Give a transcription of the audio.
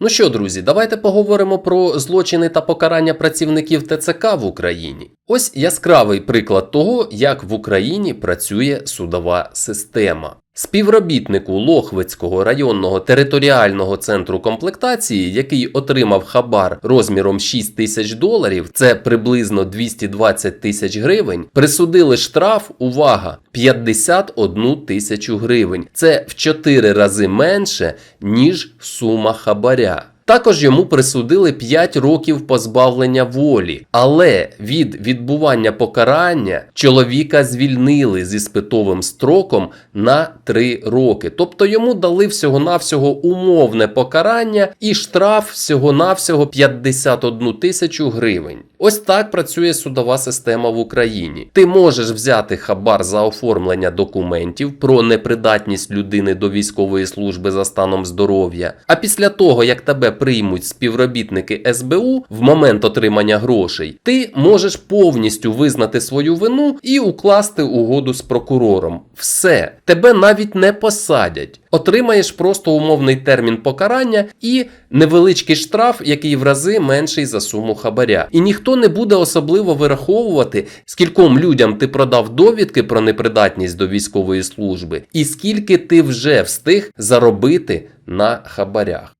Ну що, друзі, давайте поговоримо про злочини та покарання працівників ТЦК в Україні. Ось яскравий приклад того, як в Україні працює судова система. Співробітнику Лохвицького районного територіального центру комплектації, який отримав хабар розміром 6 тисяч доларів, це приблизно 220 тисяч гривень, присудили штраф, увага, 51 тисячу гривень. Це в 4 рази менше, ніж сума хабаря. Також йому присудили 5 років позбавлення волі, але від відбування покарання чоловіка звільнили зі спитовим строком на 3 роки. Тобто йому дали всього-навсього умовне покарання і штраф всього-навсього 51 тисячу гривень. Ось так працює судова система в Україні. Ти можеш взяти хабар за оформлення документів про непридатність людини до військової служби за станом здоров'я. А після того, як тебе приймуть співробітники СБУ в момент отримання грошей, ти можеш повністю визнати свою вину і укласти угоду з прокурором. Все, тебе навіть не посадять. Отримаєш просто умовний термін покарання і невеличкий штраф, який в рази менший за суму хабаря. І ніхто не буде особливо вираховувати, скільком людям ти продав довідки про непридатність до військової служби, і скільки ти вже встиг заробити на хабарях.